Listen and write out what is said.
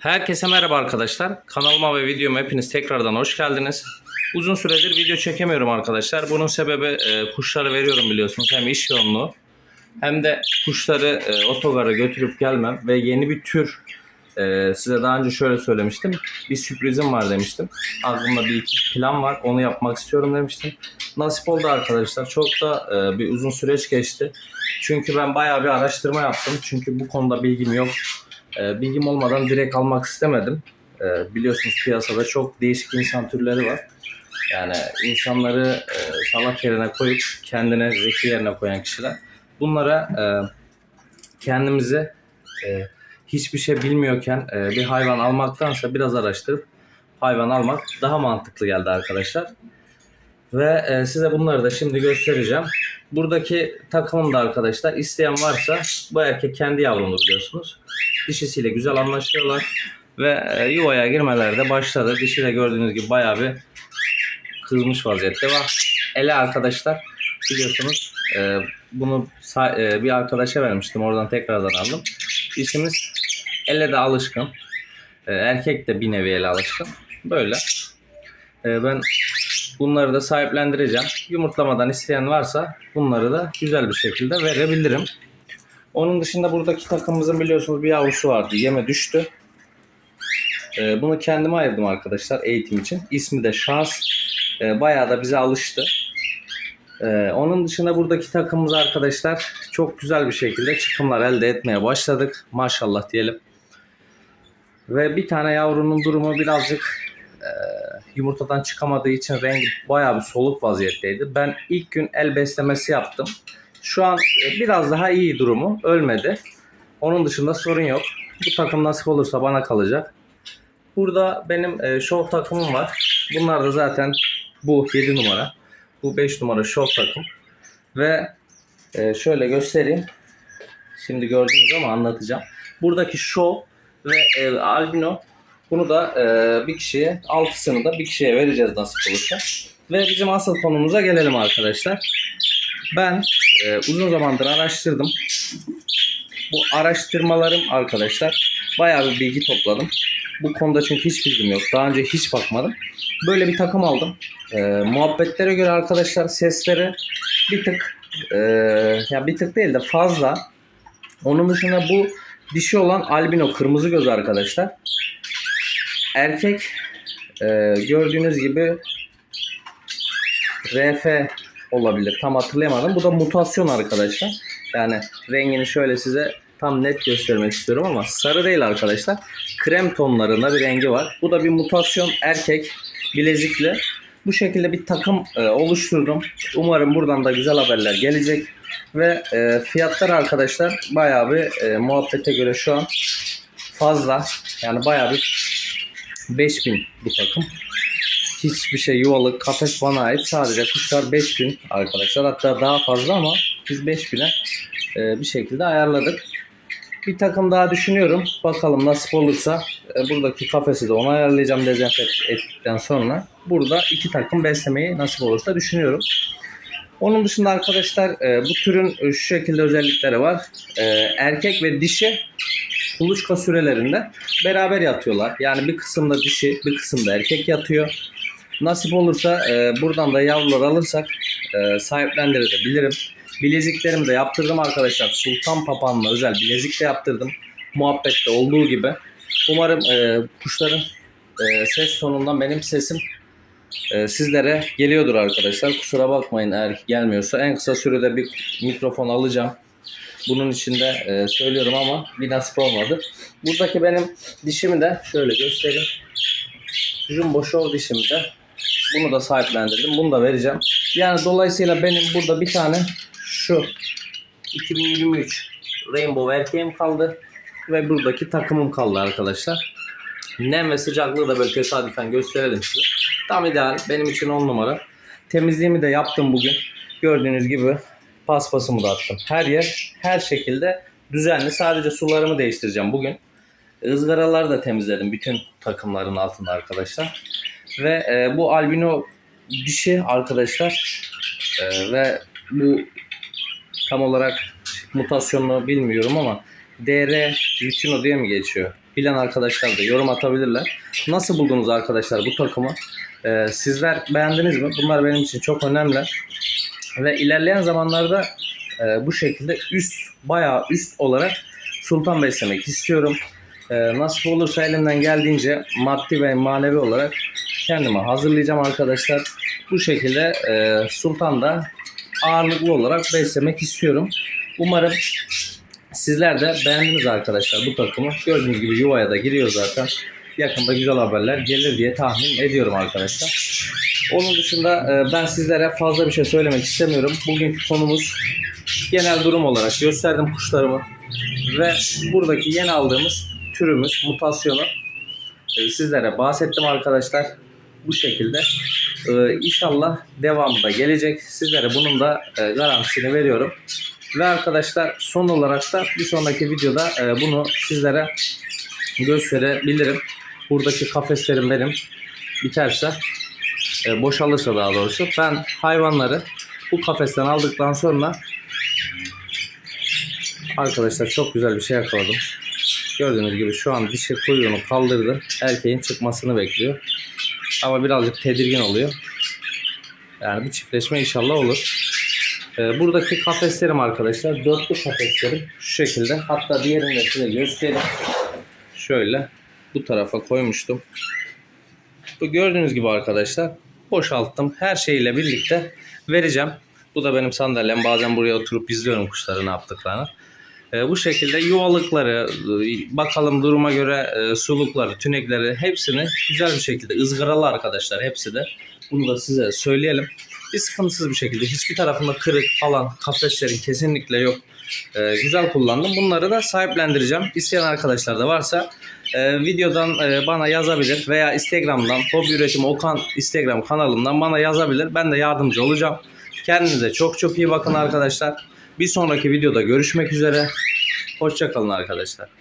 Herkese merhaba arkadaşlar. Kanalıma ve videoma hepiniz tekrardan hoş geldiniz. Uzun süredir video çekemiyorum arkadaşlar. Bunun sebebi e, kuşları veriyorum biliyorsunuz. Hem iş yoğunluğu hem de kuşları e, otogara götürüp gelmem ve yeni bir tür e, size daha önce şöyle söylemiştim. Bir sürprizim var demiştim. Aklımda bir iki plan var. Onu yapmak istiyorum demiştim. Nasip oldu arkadaşlar. Çok da e, bir uzun süreç geçti. Çünkü ben bayağı bir araştırma yaptım. Çünkü bu konuda bilgim yok. E, bilgim olmadan direkt almak istemedim. E, biliyorsunuz piyasada çok değişik insan türleri var. Yani insanları e, salak yerine koyup kendine zeki yerine koyan kişiler. Bunlara e, kendimizi e, hiçbir şey bilmiyorken e, bir hayvan almaktansa biraz araştırıp hayvan almak daha mantıklı geldi arkadaşlar. Ve e, size bunları da şimdi göstereceğim. Buradaki takımım da arkadaşlar isteyen varsa bu erkek kendi yavrunu biliyorsunuz. Dişisiyle güzel anlaşıyorlar. Ve e, yuvaya girmelerde başladı. Dişi de gördüğünüz gibi bayağı bir kızmış vaziyette var. Ele arkadaşlar biliyorsunuz e, bunu e, bir arkadaşa vermiştim. Oradan tekrardan aldım. Dişimiz ele de alışkın. E, erkek de bir nevi ele alışkın. Böyle. E, ben bunları da sahiplendireceğim. Yumurtlamadan isteyen varsa bunları da güzel bir şekilde verebilirim. Onun dışında buradaki takımımızın biliyorsunuz bir yavrusu vardı. Yeme düştü. E, bunu kendime ayırdım arkadaşlar eğitim için. İsmi de Şans. E, bayağı da bize alıştı. E, onun dışında buradaki takımımız arkadaşlar çok güzel bir şekilde çıkımlar elde etmeye başladık. Maşallah diyelim. Ve bir tane yavrunun durumu birazcık yumurtadan çıkamadığı için rengi bayağı bir soluk vaziyetteydi. Ben ilk gün el beslemesi yaptım. Şu an e, biraz daha iyi durumu. Ölmedi. Onun dışında sorun yok. Bu takım nasip olursa bana kalacak. Burada benim e, show takımım var. Bunlar da zaten bu 7 numara. Bu 5 numara show takım. Ve e, şöyle göstereyim. Şimdi gördünüz ama anlatacağım. Buradaki show ve e, albino bunu da e, bir kişiye altısını da bir kişiye vereceğiz nasip olursa. Ve bizim asıl konumuza gelelim arkadaşlar. Ben e, uzun zamandır araştırdım. Bu araştırmalarım arkadaşlar bayağı bir bilgi topladım. Bu konuda çünkü hiç bilgim yok. Daha önce hiç bakmadım. Böyle bir takım aldım. E, muhabbetlere göre arkadaşlar sesleri bir tık e, ya bir tık değil de fazla. Onun dışında bu dişi olan albino kırmızı göz arkadaşlar. Erkek e, gördüğünüz gibi RF olabilir. Tam hatırlayamadım. Bu da mutasyon arkadaşlar. Yani rengini şöyle size tam net göstermek istiyorum ama sarı değil arkadaşlar. Krem tonlarında bir rengi var. Bu da bir mutasyon erkek bilezikli. Bu şekilde bir takım e, oluşturdum. Umarım buradan da güzel haberler gelecek. Ve e, fiyatlar arkadaşlar bayağı bir e, muhabbete göre şu an fazla. Yani bayağı bir 5000 bu takım. Hiçbir şey yuvalık, kafes bana ait. Sadece kuşlar 5000 arkadaşlar. Hatta daha fazla ama biz 5000'e e, bir şekilde ayarladık. Bir takım daha düşünüyorum. Bakalım nasip olursa e, buradaki kafesi de ona ayarlayacağım dezenfekte ettikten sonra. Burada iki takım beslemeyi nasip olursa düşünüyorum. Onun dışında arkadaşlar e, bu türün şu şekilde özellikleri var. E, erkek ve dişi kuluçka sürelerinde beraber yatıyorlar. Yani bir kısımda dişi, bir kısımda erkek yatıyor. Nasip olursa e, buradan da yavrular alırsak e, sahiplendirebilirim. Bileziklerimi de yaptırdım arkadaşlar. Sultan papağanla özel bilezik de yaptırdım. Muhabbette olduğu gibi. Umarım e, kuşların e, ses tonundan benim sesim e, sizlere geliyordur arkadaşlar. Kusura bakmayın eğer gelmiyorsa. En kısa sürede bir mikrofon alacağım. Bunun için de e, söylüyorum ama bir nasip olmadı. Buradaki benim dişimi de şöyle göstereyim. Jumbo Show dişimi de bunu da sahiplendirdim. Bunu da vereceğim. Yani dolayısıyla benim burada bir tane şu 2023 Rainbow erkeğim kaldı. Ve buradaki takımım kaldı arkadaşlar. Nem ve sıcaklığı da böyle tesadüfen gösterelim size. Tam ideal. Benim için 10 numara. Temizliğimi de yaptım bugün. Gördüğünüz gibi paspasımı da attım. Her yer her şekilde düzenli. Sadece sularımı değiştireceğim bugün. Izgaraları da temizledim bütün takımların altında arkadaşlar. Ve e, bu albino dişi arkadaşlar e, ve bu tam olarak mutasyonunu bilmiyorum ama DR Lutino diye mi geçiyor? Bilen arkadaşlar da yorum atabilirler. Nasıl buldunuz arkadaşlar bu takımı? Ee, sizler beğendiniz mi? Bunlar benim için çok önemli. Ve ilerleyen zamanlarda e, bu şekilde üst, bayağı üst olarak sultan beslemek istiyorum. E, nasip olursa elimden geldiğince maddi ve manevi olarak kendime hazırlayacağım arkadaşlar. Bu şekilde e, sultan da ağırlıklı olarak beslemek istiyorum. Umarım sizler de beğendiniz arkadaşlar bu takımı. Gördüğünüz gibi yuvaya da giriyor zaten. Yakında güzel haberler gelir diye tahmin ediyorum arkadaşlar. Onun dışında e, ben sizlere fazla bir şey söylemek istemiyorum. Bugünkü konumuz genel durum olarak gösterdim kuşlarımı ve buradaki yeni aldığımız türümüz, mutasyonu e, sizlere bahsettim arkadaşlar. Bu şekilde e, inşallah devamı da gelecek. Sizlere bunun da garantisini veriyorum. Ve arkadaşlar son olarak da bir sonraki videoda bunu sizlere gösterebilirim. Buradaki kafeslerim benim biterse e, boşalırsa daha doğrusu ben hayvanları bu kafesten aldıktan sonra arkadaşlar çok güzel bir şey yakaladım. Gördüğünüz gibi şu an dişi kuyruğunu kaldırdı. Erkeğin çıkmasını bekliyor. Ama birazcık tedirgin oluyor. Yani bir çiftleşme inşallah olur. Ee, buradaki kafeslerim arkadaşlar. Dörtlü kafeslerim. Şu şekilde. Hatta diğerini de size göstereyim. Şöyle bu tarafa koymuştum. Bu gördüğünüz gibi arkadaşlar boşalttım. Her şeyle birlikte vereceğim. Bu da benim sandalyem. Bazen buraya oturup izliyorum kuşları ne yaptıklarını. Ee, bu şekilde yuvalıkları, e, bakalım duruma göre e, sulukları, tünekleri hepsini güzel bir şekilde ızgaralı arkadaşlar hepsi de. Bunu da size söyleyelim. Bir sıkıntısız bir şekilde hiçbir tarafında kırık falan kafeslerin kesinlikle yok. Ee, güzel kullandım. Bunları da sahiplendireceğim. İsteyen arkadaşlar da varsa e, videodan e, bana yazabilir veya Instagram'dan Hobi Üretimi Okan Instagram kanalımdan bana yazabilir. Ben de yardımcı olacağım. Kendinize çok çok iyi bakın arkadaşlar. Bir sonraki videoda görüşmek üzere. Hoşçakalın arkadaşlar.